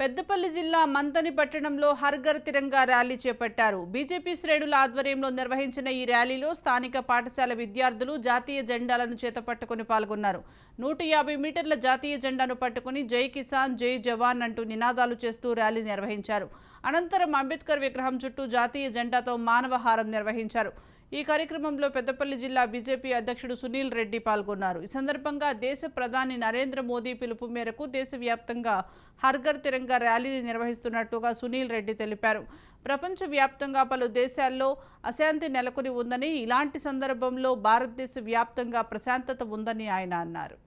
పెద్దపల్లి జిల్లా మంతని పట్టణంలో హర్ఘర్ తిరంగా ర్యాలీ చేపట్టారు. బీజేపీ శ్రేణుల ఆధ్వర్యంలో నిర్వహించిన ఈ ర్యాలీలో స్థానిక పాఠశాల విద్యార్థులు జాతీయ జెండాలను చేతపట్టుకుని పాల్గొన్నారు. నూట యాభై మీటర్ల జాతీయ జెండాను పట్టుకుని జై కిసాన్ జై జవాన్ అంటూ నినాదాలు చేస్తూ ర్యాలీ నిర్వహించారు. అనంతరం అంబేద్కర్ విగ్రహం చుట్టూ జాతీయ జెండాతో మానవహారం నిర్వహించారు. ఈ కార్యక్రమంలో పెద్దపల్లి జిల్లా బీజేపీ అధ్యక్షుడు సునీల్ రెడ్డి పాల్గొన్నారు. ఈ సందర్భంగా దేశ ప్రధాని నరేంద్ర మోదీ పిలుపు మేరకు దేశవ్యాప్తంగా హర్ఘర్ తిరంగా ర్యాలీని నిర్వహిస్తున్నట్టుగా సునీల్ రెడ్డి తెలిపారు. ప్రపంచవ్యాప్తంగా పలు దేశాల్లో అశాంతి నెలకొని ఉందని ఇలాంటి సందర్భంలో భారతదేశ వ్యాప్తంగా ప్రశాంతత ఉందని ఆయన అన్నారు.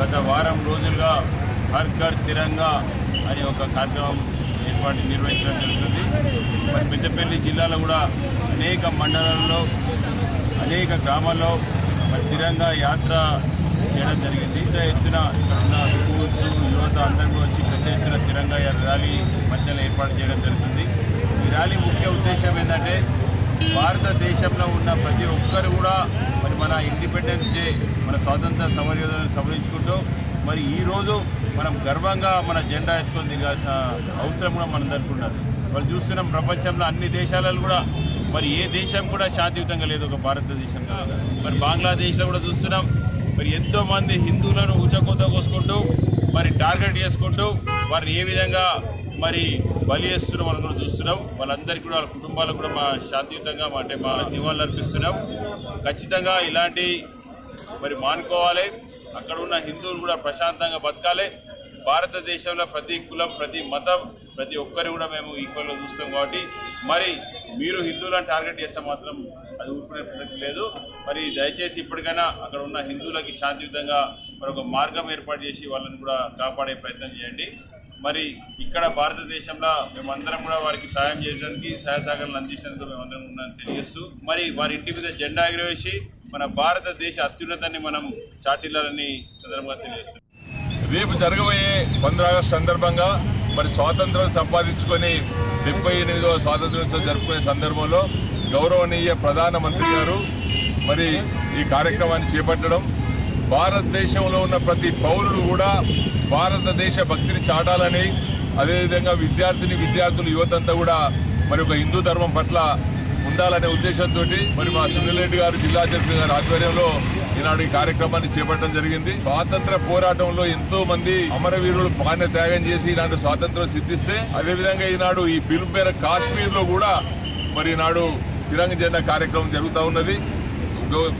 గత వారం రోజులుగా హర్ ఘర్ తిరంగా అనే ఒక కార్యక్రమం ఏర్పాటు నిర్వహించడం జరుగుతుంది. మరి పెద్దపల్లి జిల్లాలో కూడా అనేక మండలాల్లో అనేక గ్రామాల్లో మరి తిరంగా యాత్ర చేయడం జరిగింది. పెద్ద ఎత్తున ఇక్కడ ఉన్న స్కూల్స్ యువత అందరూ వచ్చి పెద్ద ఎత్తున తిరంగా ర్యాలీ మధ్యలో ఏర్పాటు చేయడం జరుగుతుంది. ఈ ర్యాలీ ముఖ్య ఉద్దేశం ఏంటంటే భారతదేశంలో ఉన్న ప్రతి ఒక్కరు కూడా మన ఇండిపెండెన్స్ డే మన స్వాతంత్ర సమరయోధులను సవరించుకుంటూ మరి ఈరోజు మనం గర్వంగా మన జెండా ఎత్తుకొని తిరగాల్సిన అవసరం కూడా మనం జరుపుకున్నది వాళ్ళు చూస్తున్నాం ప్రపంచంలో అన్ని దేశాలలో కూడా మరి ఏ దేశం కూడా శాంతియుతంగా లేదు ఒక భారతదేశం మరి బంగ్లాదేశ్లో కూడా చూస్తున్నాం మరి ఎంతోమంది హిందువులను ఊచకోత కోసుకుంటూ మరి టార్గెట్ చేసుకుంటూ వారిని ఏ విధంగా మరి బలి చేస్తున్నాం మనం కూడా చూస్తున్నాం. వాళ్ళందరికీ కూడా వాళ్ళ కుటుంబాలకు కూడా మా శాంతియుతంగా మా- అంటే మా నివాళులు అర్పిస్తున్నాం. ఖచ్చితంగా ఇలాంటి మరి మానుకోవాలి. అక్కడ ఉన్న హిందువులు కూడా ప్రశాంతంగా బతకాలి. భారతదేశంలో ప్రతి కులం ప్రతి మతం ప్రతి ఒక్కరు కూడా మేము ఈక్వల్గా చూస్తాం కాబట్టి మరి మీరు హిందువులను టార్గెట్ చేస్తే మాత్రం అది ఊరుకునే లేదు. మరి దయచేసి ఇప్పటికైనా అక్కడ ఉన్న హిందువులకి శాంతియుతంగా మరి ఒక మార్గం ఏర్పాటు చేసి వాళ్ళని కూడా కాపాడే ప్రయత్నం చేయండి. మరి ఇక్కడ భారతదేశంలో మేమందరం కూడా వారికి సాయం చేయడానికి సహాయ సహకారాలు అందించేందుకు మేమందరం ఉన్నామని తెలియజేస్తూ మరి వారి ఇంటి మీద జెండా ఎగరవేసి మన భారతదేశ అత్యున్నతాన్ని మనం చాటిల్లాలని సందర్భంగా తెలియజేస్తున్నాం. రేపు జరగబోయే పంద్ర ఆగస్టు సందర్భంగా మరి స్వాతంత్రం సంపాదించుకొని డెబ్బై ఎనిమిదవ స్వాతంత్రోత్సవం జరుపుకునే సందర్భంలో గౌరవనీయ ప్రధానమంత్రి గారు మరి ఈ కార్యక్రమాన్ని చేపట్టడం భారతదేశంలో ఉన్న ప్రతి పౌరుడు కూడా భారతదేశ భక్తిని చాటాలని అదేవిధంగా విద్యార్థిని విద్యార్థులు యువతంతా కూడా మరి ఒక హిందూ ధర్మం పట్ల ఉండాలనే ఉద్దేశంతో మరి మా సునీలరెడ్డి గారు జిల్లా అధ్యక్షుడు గారి ఆధ్వర్యంలో ఈనాడు ఈ కార్యక్రమాన్ని చేపట్టడం జరిగింది. స్వాతంత్ర పోరాటంలో ఎంతో మంది అమరవీరులు ప్రాణ త్యాగం చేసి ఈనాడు స్వాతంత్రం సిద్ధిస్తే అదేవిధంగా ఈనాడు ఈ పిలుపు మేర కాశ్మీర్లో కూడా మరి ఈనాడు తిరంగ జెండా కార్యక్రమం జరుగుతూ ఉన్నది.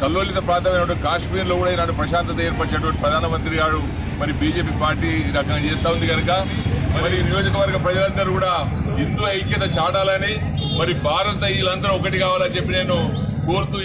కల్లోలిత ప్రాంతమైనటువంటి కాశ్మీర్లో కూడా ఈనాడు ప్రశాంతత ఏర్పరిచినటువంటి ప్రధానమంత్రి గారు మరి బీజేపీ పార్టీ ఈ రకంగా చేస్తూ ఉంది కనుక. మరి నియోజకవర్గ ప్రజలందరూ కూడా హిందూ ఐక్యత చాటాలని మరి భారత వీళ్ళందరూ ఒకటి కావాలని చెప్పి నేను కోరుతూ